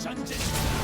전쟁